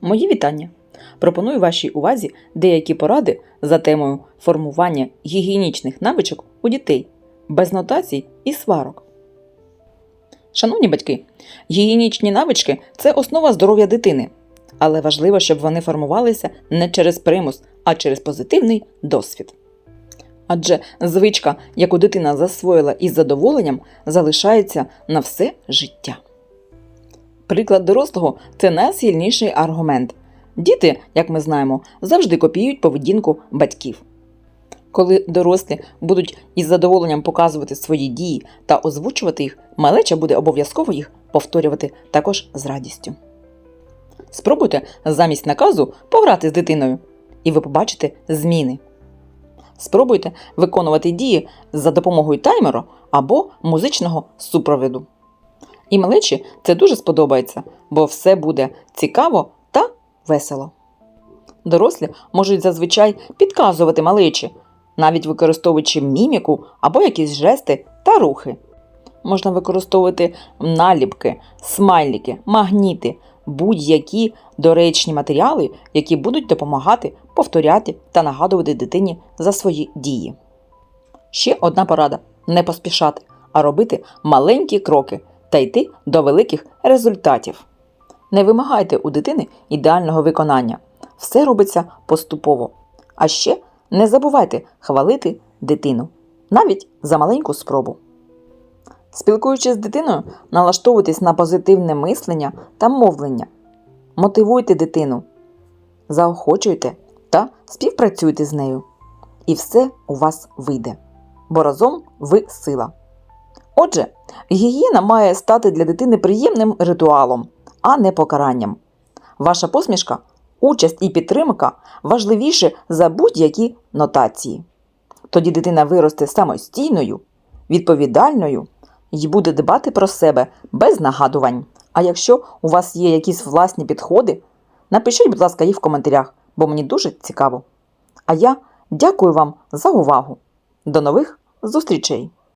Мої вітання! Пропоную вашій увазі деякі поради за темою формування гігієнічних навичок у дітей без нотацій і сварок. Шановні батьки, гігієнічні навички це основа здоров'я дитини, але важливо, щоб вони формувалися не через примус, а через позитивний досвід. Адже звичка, яку дитина засвоїла із задоволенням, залишається на все життя. Приклад дорослого це найсильніший аргумент. Діти, як ми знаємо, завжди копіюють поведінку батьків. Коли дорослі будуть із задоволенням показувати свої дії та озвучувати їх, малеча буде обов'язково їх повторювати також з радістю. Спробуйте замість наказу пограти з дитиною, і ви побачите зміни. Спробуйте виконувати дії за допомогою таймеру або музичного супроводу. І малечі це дуже сподобається, бо все буде цікаво та весело. Дорослі можуть зазвичай підказувати малечі, навіть використовуючи міміку або якісь жести та рухи. Можна використовувати наліпки, смайлики, магніти, будь-які доречні матеріали, які будуть допомагати повторяти та нагадувати дитині за свої дії. Ще одна порада: не поспішати, а робити маленькі кроки та йти до великих результатів. Не вимагайте у дитини ідеального виконання. Все робиться поступово. А ще не забувайте хвалити дитину, навіть за маленьку спробу. Спілкуючись з дитиною, налаштовуйтесь на позитивне мислення та мовлення. Мотивуйте дитину, заохочуйте та співпрацюйте з нею. І все у вас вийде. Бо разом ви сила. Отже, гігієна має стати для дитини приємним ритуалом, а не покаранням. Ваша посмішка, участь і підтримка важливіше за будь-які нотації. Тоді дитина виросте самостійною, відповідальною і буде дбати про себе без нагадувань. А якщо у вас є якісь власні підходи, напишіть, будь ласка, їх в коментарях, бо мені дуже цікаво. А я дякую вам за увагу. До нових зустрічей!